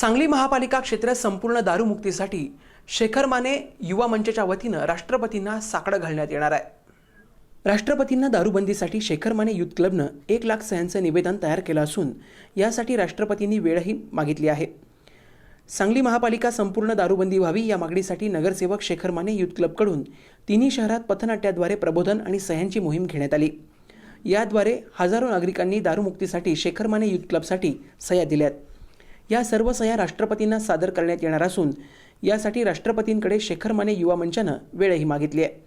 सांगली महापालिका क्षेत्र संपूर्ण दारूमुक्तीसाठी शेखर माने युवा मंचच्या वतीनं राष्ट्रपतींना साकडं घालण्यात येणार आहे. राष्ट्रपतींना दारूबंदीसाठी शेखर माने युथ क्लबनं एक लाख सह्यांचं निवेदन तयार केलं असून यासाठी राष्ट्रपतींनी वेळही मागितली आहे. सांगली महापालिका संपूर्ण दारूबंदी व्हावी या मागणीसाठी नगरसेवक शेखर माने युथ क्लबकडून तिन्ही शहरात पथनाट्याद्वारे प्रबोधन आणि सह्यांची मोहीम घेण्यात आली. याद्वारे हजारो नागरिकांनी दारूमुक्तीसाठी शेखर माने युथ क्लबसाठी सह्या दिल्यात. या सर्व सह्या राष्ट्रपतींना सादर करण्यात येणार असून यासाठी राष्ट्रपतींकडे शेखर माने युवा मंचानं वेळही मागितली आहे.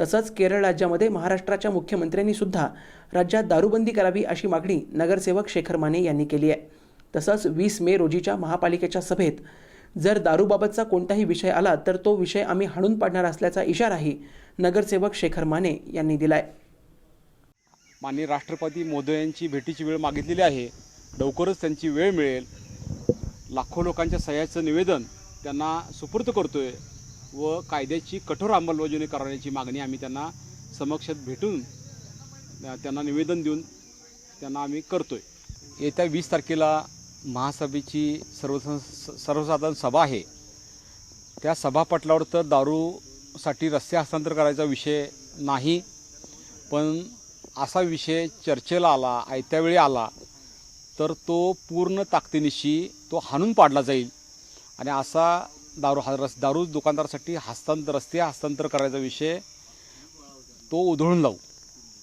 तसंच केरळ राज्यामध्ये महाराष्ट्राच्या मुख्यमंत्र्यांनी सुद्धा राज्यात दारूबंदी करावी अशी मागणी नगरसेवक शेखर माने यांनी केली आहे. तसंच वीस मे रोजीच्या महापालिकेच्या सभेत जर दारूबाबतचा कोणताही विषय आला तर तो विषय आम्ही हाणून पाडणार असल्याचा इशाराही नगरसेवक शेखर माने यांनी दिलाय. माननीय राष्ट्रपती मोदयांची भेटीची वेळ मागितलेली आहे. लवकरच त्यांची वेळ मिळेल. लाखो लोकांच्या सह्याचं निवेदन त्यांना सुपूर्द आहे व कायद्याची कठोर अंमलबजावणी करण्याची मागणी आम्ही त्यांना समक्षात भेटून त्यांना निवेदन देऊन त्यांना आम्ही करतो आहे येत्या वीस तारखेला महासभेची सर्व सर्वसाधारण सभा आहे. त्या सभापटलावर तर दारूसाठी रस्ते हस्तांतर करायचा विषय नाही पण असा विषय चर्चेला आला आयत्यावेळी आला तर तो पूर्ण ताकदीनिशी तो हाणून पाडला जाईल. आणि असा दारू हा रस दारू दुकानदारासाठी हस्तांतर रस्ते हस्तांतर करायचा विषय तो उधळून लावू.